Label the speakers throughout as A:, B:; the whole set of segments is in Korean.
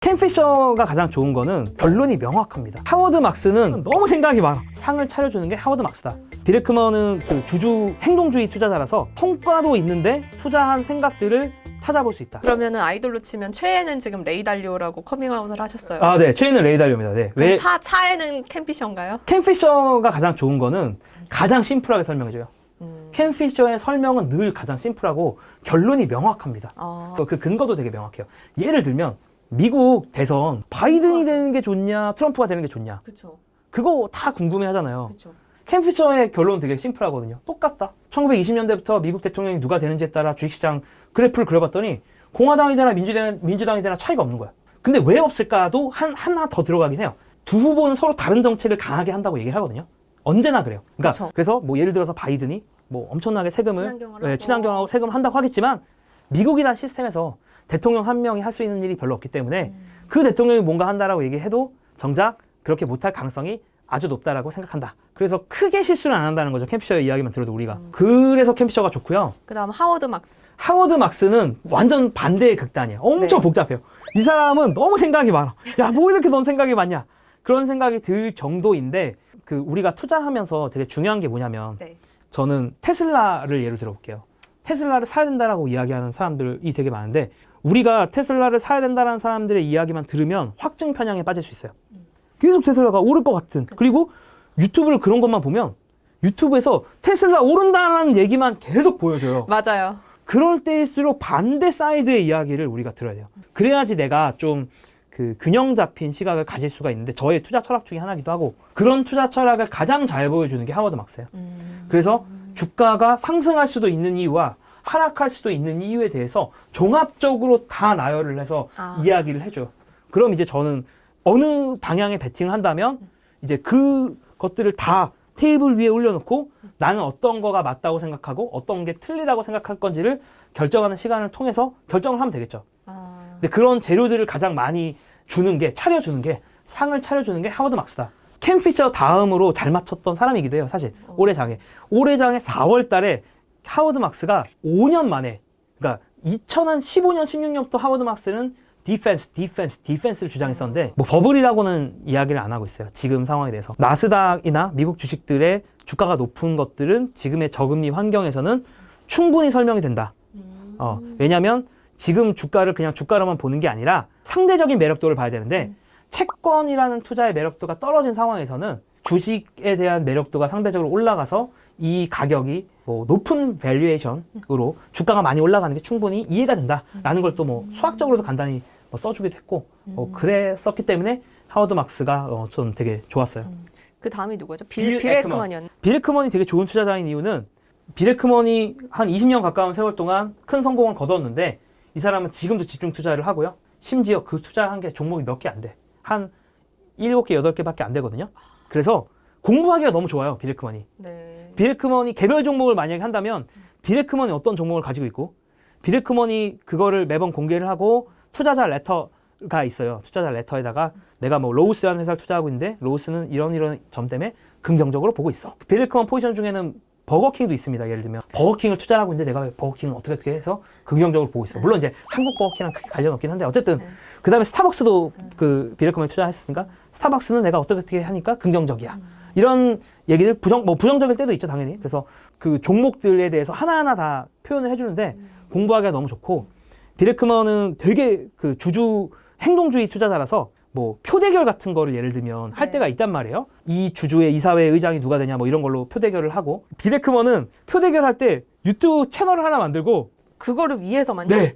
A: 캠피셔가 가장 좋은 거는 결론이 명확합니다. 하워드 막스는 너무 생각이 많아. 상을 차려주는 게 하워드 막스다. 비레크먼은 그 주주 행동주의 투자자라서 성과도 있는데 투자한 생각들을 찾아볼 수 있다.
B: 그러면은 아이돌로 치면 최애는 지금 레이달리오라고 커밍아웃을 하셨어요.
A: 아, 네. 최인은 레이달리오입니다. 네.
B: 왜차 차에는 캠피셔인가요?
A: 캠피셔가 가장 좋은 거는 가장 심플하게 설명해줘요.
B: 음.
A: 캠피셔의 설명은 늘 가장 심플하고 결론이 명확합니다.
B: 아,
A: 그래서 그 근거도 되게 명확해요. 예를 들면 미국 대선 바이든이 되는 게 좋냐, 트럼프가 되는 게 좋냐.
B: 그렇죠,
A: 그거 다 궁금해 하잖아요. 캠피셔의 결론은 되게 심플하거든요. 똑같다. 1920년대부터 미국 대통령이 누가 되는지에 따라 주식시장 그래프를 그려봤더니 공화당이 되나 민주당, 민주당이 되나 차이가 없는 거야. 근데 왜 없을까도 한, 하나 더 들어가긴 해요. 두 후보는 서로 다른 정책을 강하게 한다고 얘기를 하거든요. 언제나 그래요. 그러니까
B: 그쵸.
A: 그래서 뭐 예를 들어서 바이든이 뭐 엄청나게 세금을
B: 친환경을
A: 네,
B: 하고.
A: 친환경하고 세금 한다고 하겠지만 미국이란 시스템에서 대통령 한 명이 할 수 있는 일이 별로 없기 때문에
B: 음.
A: 그 대통령이 뭔가 한다라고 얘기해도 정작 그렇게 못할 가능성이 아주 높다라고 생각한다. 그래서 크게 실수는 안 한다는 거죠. 캠피셔의 이야기만 들어도 우리가.
B: 음.
A: 그래서 캠피셔가 좋고요.
B: 그다음 하워드 막스.
A: 하워드 막스는 완전 반대의 극단이에요. 엄청
B: 네.
A: 복잡해요. 이 사람은 너무 생각이 많아. 야, 뭐 이렇게 넌 생각이 많냐? 그런 생각이 들 정도인데 그 우리가 투자하면서 되게 중요한 게 뭐냐면
B: 네.
A: 저는 테슬라를 예로 들어 볼게요. 테슬라를 사야 된다라고 이야기하는 사람들이 되게 많은데 우리가 테슬라를 사야 된다라는 사람들의 이야기만 들으면 확증 편향에 빠질 수 있어요. 계속 테슬라가 오를 것 같은. 그리고 유튜브를 그런 것만 보면 유튜브에서 테슬라 오른다는 얘기만 계속 보여줘요.
B: 맞아요.
A: 그럴 때일수록 반대 사이드의 이야기를 우리가 들어야 돼요. 그래야지 내가 좀 그 균형 잡힌 시각을 가질 수가 있는데 저의 투자 철학 중에 하나기도 하고 그런 투자 철학을 가장 잘 보여주는 게 하워드 막스예요.
B: 음.
A: 그래서 주가가 상승할 수도 있는 이유와 하락할 수도 있는 이유에 대해서 종합적으로 다 나열을 해서
B: 아.
A: 이야기를 해줘요. 그럼 이제 저는 어느 방향에 베팅을 한다면 이제 그 것들을 다 테이블 위에 올려놓고 나는 어떤 거가 맞다고 생각하고 어떤 게 틀리다고 생각할 건지를 결정하는 시간을 통해서 결정을 하면 되겠죠.
B: 아.
A: 근데 그런 재료들을 가장 많이 주는 게 차려주는 게 상을 차려주는 게 하워드 막스다. 캠피셔 다음으로 잘 맞췄던 사람이기도 해요. 사실 올해 장에 올해 장에 4월 달에 하워드 막스가 5년 만에 그러니까 2015년 16년부터 하워드 막스는 디펜스, 디펜스, 디펜스를 주장했었는데 뭐 버블이라고는 이야기를 안 하고 있어요. 지금 상황에 대해서 나스닥이나 미국 주식들의 주가가 높은 것들은 지금의 저금리 환경에서는 충분히 설명이 된다.
B: 음.
A: 어, 왜냐하면 지금 주가를 그냥 주가로만 보는 게 아니라 상대적인 매력도를 봐야 되는데 채권이라는 투자의 매력도가 떨어진 상황에서는 주식에 대한 매력도가 상대적으로 올라가서 이 가격이 뭐 높은 밸류에이션으로 주가가 많이 올라가는 게 충분히 이해가 된다라는 걸 또 뭐 수학적으로도 간단히 뭐 써주기도 했고 어, 그랬었기 때문에 하워드 막스가 어, 좀 되게 좋았어요.
B: 그 다음이 누구죠?
A: 빌
B: 빌, 빌
A: 에크먼.
B: 에크만이었나?
A: 비레크먼이 되게 좋은 투자자인 이유는 비레크먼이 한 20년 가까운 세월 동안 큰 성공을 거뒀는데 이 사람은 지금도 집중 투자를 하고요. 심지어 그 투자한 게 종목이 몇 개 안 돼. 한 7개, 8개밖에 안 되거든요. 그래서 공부하기가 너무 좋아요, 비레크먼이.
B: 네.
A: 비레크먼이 개별 종목을 만약에 한다면 비레크먼이 어떤 종목을 가지고 있고 비레크먼이 그거를 매번 공개를 하고 투자자 레터가 있어요. 투자자 레터에다가 내가 뭐 로우스라는 회사를 투자하고 있는데 로우스는 이런 이런 점 때문에 긍정적으로 보고 있어. 비레크먼 포지션 중에는 버거킹도 있습니다. 예를 들면 버거킹을 투자하고 있는데 내가 버거킹을 어떻게 어떻게 해서 긍정적으로 보고 있어. 물론 이제 한국 버거킹이랑 크게 관련 없긴 한데 어쨌든
B: 네.
A: 그 다음에 스타벅스도 그 비레크먼에 투자했으니까 스타벅스는 내가 어떻게 어떻게 하니까 긍정적이야. 이런 얘기들 부정 뭐 부정적일 때도 있죠 당연히. 그래서 그 종목들에 대해서 하나하나 다 표현을 해주는데 공부하기가 너무 좋고 비레크먼은 되게 그 주주 행동주의 투자자라서 뭐 표대결 같은 거를 예를 들면 할
B: 네.
A: 때가 있단 말이에요. 이 주주의 이사회 의장이 누가 되냐 뭐 이런 걸로 표대결을 하고 비레크먼은 표대결 할 때 유튜브 채널을 하나 만들고
B: 그거를 위해서만요?
A: 네.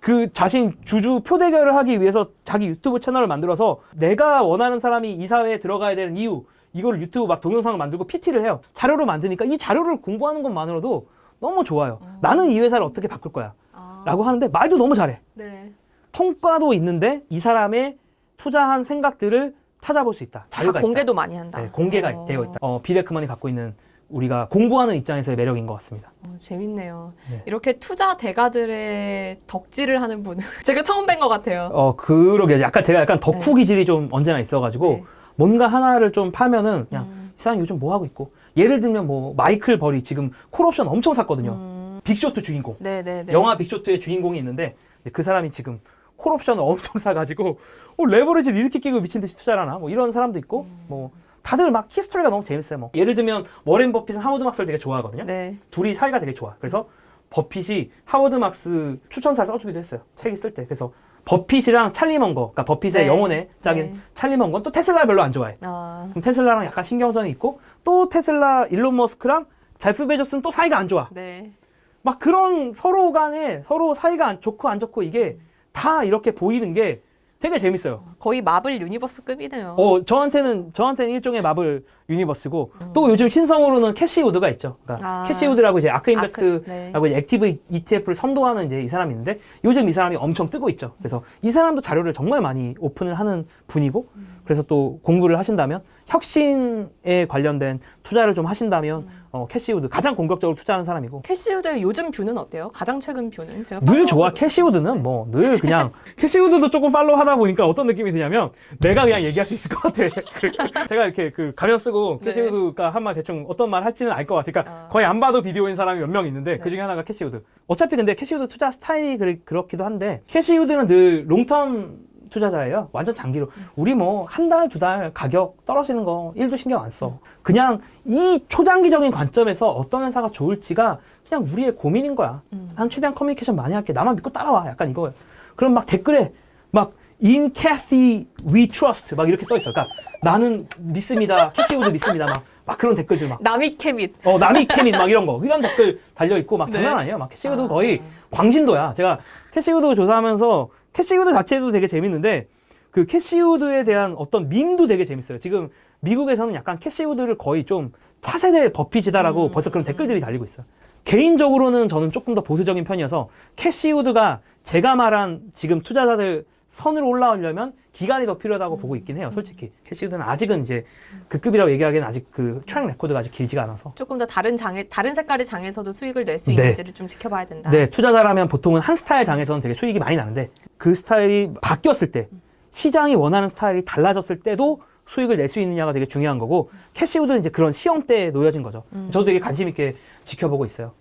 A: 그 자신 주주 표대결을 하기 위해서 자기 유튜브 채널을 만들어서 내가 원하는 사람이 이사회에 들어가야 되는 이유 이걸 유튜브 막 동영상을 만들고 PT를 해요. 자료로 만드니까 이 자료를 공부하는 것만으로도 너무 좋아요. 나는 이 회사를 어떻게 바꿀 거야.
B: 아.
A: 라고 하는데 말도 너무 잘해.
B: 네.
A: 통과도 있는데 이 사람의 투자한 생각들을 찾아볼 수 있다.
B: 다
A: 자유가
B: 공개도
A: 있다.
B: 많이 한다.
A: 네, 공개가
B: 어.
A: 되어 있다. 어, 비레크먼이 갖고 있는 우리가 공부하는 입장에서의 매력인 것 같습니다.
B: 어, 재밌네요.
A: 네.
B: 이렇게 투자 대가들의 덕질을 하는 분은 제가 처음 뵌 것 같아요.
A: 어, 그러게. 약간 제가 약간 덕후 기질이 좀 언제나 있어가지고
B: 네.
A: 뭔가 하나를 좀 파면은 그냥
B: 음.
A: 이 사람이 요즘 뭐 하고 있고. 예를 들면 뭐 마이클 벌이 지금 콜옵션 엄청 샀거든요.
B: 음.
A: 빅쇼트 주인공.
B: 네네네.
A: 영화 빅쇼트의 주인공이 있는데 그 사람이 지금 콜옵션을 엄청 사가지고 어, 레버리지를 이렇게 끼고 미친 듯이 투자를 하나 뭐 이런 사람도 있고 뭐 다들 막 히스토리가 너무 재밌어요. 뭐 예를 들면 워렌 버핏은 하워드 막스를 되게 좋아하거든요.
B: 네.
A: 둘이 사이가 되게 좋아. 그래서 버핏이 하워드 막스 추천사를 써주기도 했어요. 책이 쓸 때. 그래서 버핏이랑 찰리 먼거, 그러니까 버핏의
B: 네.
A: 영혼의 짝인
B: 네.
A: 찰리 먼거는 또 테슬라 별로 안 좋아해.
B: 아,
A: 그럼 테슬라랑 약간 신경전이 있고 또 테슬라 일론 머스크랑 제프 베조스는 또 사이가 안 좋아.
B: 네.
A: 막 그런 서로 간에 서로 사이가 안 좋고 안 좋고 이게 다 이렇게 보이는 게 되게 재밌어요.
B: 거의 마블 유니버스급이네요.
A: 어, 저한테는 저한테는 일종의 마블 유니버스고 또 요즘 신성으로는 캐시 우드가 있죠. 그러니까
B: 음. 아.
A: 캐시 우드라고 이제 아크 인베스트라고
B: 네.
A: 이제 액티브 ETF를 선도하는 이제 이 사람이 있는데 요즘 이 사람이 엄청 뜨고 있죠. 그래서 이 사람도 자료를 정말 많이 오픈을 하는 분이고 그래서 또 공부를 하신다면 혁신에 관련된 투자를 좀 하신다면
B: 음.
A: 어, 캐시 우드 가장 공격적으로 투자하는 사람이고
B: 캐시우드의 요즘 뷰는 어때요? 가장 최근 뷰는 제가
A: 늘 좋아. 캐시우드는 뭐 늘 그냥 캐시우드도 조금 팔로우 하다 보니까 어떤 느낌이 드냐면 내가 그냥 얘기할 수 있을 것 같아. 그, 제가 이렇게 그 가면 쓰고
B: 네.
A: 캐시우드가 한 말 대충 어떤 말 할지는 알 것 같으니까
B: 아.
A: 거의 안 봐도 비디오인 사람이 몇 명 있는데
B: 네.
A: 그 중에 하나가 캐시우드. 어차피 근데 캐시우드 투자 스타일이 그렇- 그렇기도 한데 캐시우드는 늘 롱텀 투자자예요. 완전 장기로. 우리 뭐 한 달, 두 달 가격 떨어지는 거 1도 신경 안 써. 그냥 이 초장기적인 관점에서 어떤 회사가 좋을지가 그냥 우리의 고민인 거야.
B: 음.
A: 난 최대한 커뮤니케이션 많이 할게. 나만 믿고 따라와. 약간 이거예요. 그럼 막 댓글에 막 In Kathy we trust 막 이렇게 써 있어. 그러니까 나는 믿습니다. 캐시우드 믿습니다. 막, 막 그런 댓글들 막.
B: 나미 캐밋.
A: 어, 남이 캐민 막 이런 거. 이런 댓글 달려있고 막
B: 네.
A: 장난 아니에요. 막 캐시우드
B: 아.
A: 거의 광신도야. 제가 캐시우드 조사하면서 캐시우드 자체도 되게 재밌는데 그 캐시우드에 대한 어떤 밈도 되게 재밌어요. 지금 미국에서는 약간 캐시우드를 거의 좀 차세대 버핏이다라고
B: 음.
A: 벌써 그런 댓글들이 달리고 있어요. 개인적으로는 저는 조금 더 보수적인 편이어서 캐시우드가 제가 말한 지금 투자자들 선으로 올라오려면 기간이 더 필요하다고 보고 있긴 해요. 솔직히 캐시우드는 아직은 이제 그 급이라고 얘기하기에는 아직 그 트랙 레코드가 아직 길지가 않아서.
B: 조금 더 다른 장에 다른 색깔의 장에서도 수익을 낼수
A: 네.
B: 있는지를 좀 지켜봐야 된다.
A: 네, 투자자라면 보통은 한 스타일 장에서는 되게 수익이 많이 나는데 그 스타일이 바뀌었을 때 시장이 원하는 스타일이 달라졌을 때도 수익을 낼 수 있느냐가 되게 중요한 거고 캐시우드는 이제 그런 시험대에 놓여진 거죠. 저도 되게 관심 있게 지켜보고 있어요.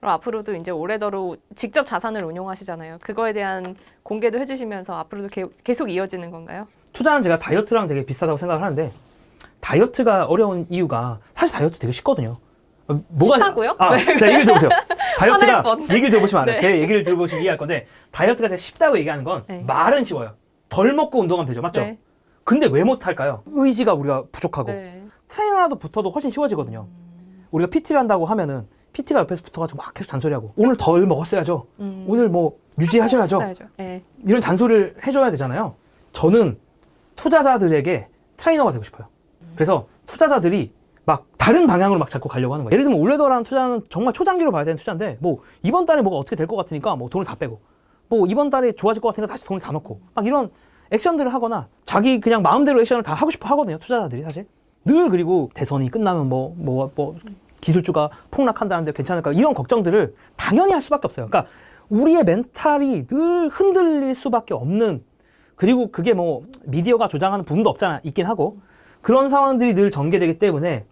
B: 앞으로도 이제 올해더로 직접 자산을 운용하시잖아요. 그거에 대한 공개도 해주시면서 앞으로도 개- 계속 이어지는 건가요?
A: 투자는 제가 다이어트랑 되게 비슷하다고 생각을 하는데 다이어트가 어려운 이유가 사실 다이어트 되게 쉽거든요. 어,
B: 쉽다고요?
A: 아, 자 얘기를 들어보세요. 다이어트가. 얘기를 들어보시면 알아요.
B: 네.
A: 제 얘기를 들어보시면 이해할 건데 다이어트가 제가 쉽다고 얘기하는 건
B: 네.
A: 말은 쉬워요. 덜 먹고 운동하면 되죠, 맞죠?
B: 네.
A: 근데 왜 못할까요? 의지가 우리가 부족하고
B: 네.
A: 트레이너라도 붙어도 훨씬 쉬워지거든요. 우리가 PT를 한다고 하면은 PT가 옆에서 붙어가지고 막 계속 잔소리하고 오늘 덜 먹었어야죠.
B: 음.
A: 오늘 뭐 유지하셔야죠.
B: 하셔야죠. 네.
A: 이런 잔소리를 해줘야 되잖아요. 저는 투자자들에게 트레이너가 되고 싶어요. 그래서 투자자들이 막 다른 방향으로 막 자꾸 가려고 하는 거예요. 예를 들면 올레더라는 투자는 정말 초장기로 봐야 되는 투자인데 뭐 이번 달에 뭐가 어떻게 될 것 같으니까 뭐 돈을 다 빼고 뭐 이번 달에 좋아질 것 같으니까 다시 돈을 다 넣고 막 이런 액션들을 하거나 자기 그냥 마음대로 액션을 다 하고 싶어 하거든요. 투자자들이 사실 늘 그리고 대선이 끝나면 뭐 뭐 뭐 기술주가 폭락한다는데 괜찮을까 이런 걱정들을 당연히 할 수밖에 없어요. 그러니까 우리의 멘탈이 늘 흔들릴 수밖에 없는 그리고 그게 뭐 미디어가 조장하는 부분도 없잖아 있긴 하고 그런 상황들이 늘 전개되기 때문에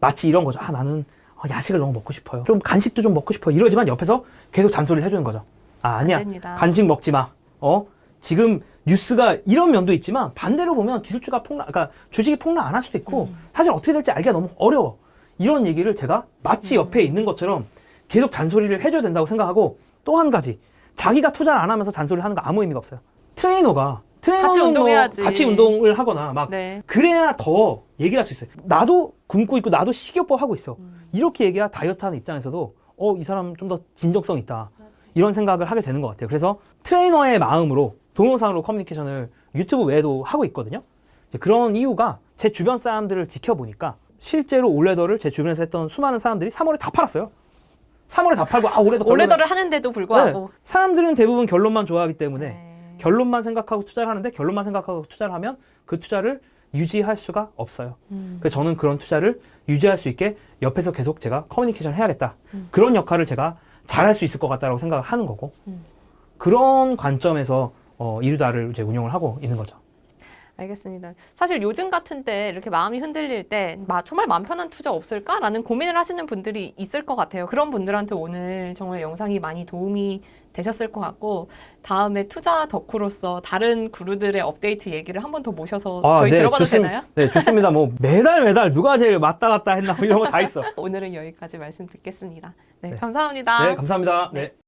A: 마치 이런 거죠. 아 나는 어, 야식을 너무 먹고 싶어요. 좀 간식도 좀 먹고 싶어. 이러지만 옆에서 계속 잔소리를 해주는 거죠. 아 아니야. 간식 먹지 마. 어 지금 뉴스가 이런 면도 있지만 반대로 보면 기술주가 폭락, 그러니까 주식이 폭락 안 할 수도 있고 사실 어떻게 될지 알기가 너무 어려워. 이런 얘기를 제가 마치 옆에 있는 것처럼 계속 잔소리를 해줘야 된다고 생각하고 또 한 가지 자기가 투자를 안 하면서 잔소리를 하는 거 아무 의미가 없어요. 트레이너가 트레이너는
B: 같이
A: 뭐
B: 운동해야지.
A: 같이 운동을 하거나 막
B: 네.
A: 그래야 더 얘기를 할 수 있어요. 나도 굶고 있고 나도 식이요법 하고 있어. 이렇게 얘기해야 다이어트 하는 입장에서도 어, 이 사람 좀 더 진정성 있다. 이런 생각을 하게 되는 것 같아요. 그래서 트레이너의 마음으로 동영상으로 커뮤니케이션을 유튜브 외에도 하고 있거든요. 이제 그런 이유가 제 주변 사람들을 지켜보니까 실제로 올레더를 제 주변에서 했던 수많은 사람들이 3월에 다 팔았어요. 3월에 다 팔고 아 올레더
B: 올레더를 하는데도 불구하고
A: 네. 사람들은 대부분 결론만 좋아하기 때문에
B: 네.
A: 결론만 생각하고 투자를 하는데 결론만 생각하고 투자를 하면 그 투자를 유지할 수가 없어요.
B: 음.
A: 그래서 저는 그런 투자를 유지할 수 있게 옆에서 계속 제가 커뮤니케이션 해야겠다.
B: 음.
A: 그런 역할을 제가 잘할 수 있을 것 같다라고 생각을 하는 거고
B: 음.
A: 그런 관점에서 어, 이루다를 이제 운영을 하고 있는 거죠.
B: 알겠습니다. 사실 요즘 같은 때 이렇게 마음이 흔들릴 때 마- 정말 마음 편한 투자 없을까라는 고민을 하시는 분들이 있을 것 같아요. 그런 분들한테 오늘 정말 영상이 많이 도움이 되셨을 것 같고 다음에 투자 덕후로서 다른 구루들의 업데이트 얘기를 한 번 더 모셔서 저희 들어봐도
A: 좋습-
B: 되나요?
A: 네, 좋습니다. 뭐 매달 매달 누가 제일 왔다 갔다 했나 뭐 이런 거 다 있어.
B: 오늘은 여기까지 말씀 듣겠습니다. 네,
A: 네.
B: 감사합니다.
A: 네, 감사합니다.
B: 네.
A: 네.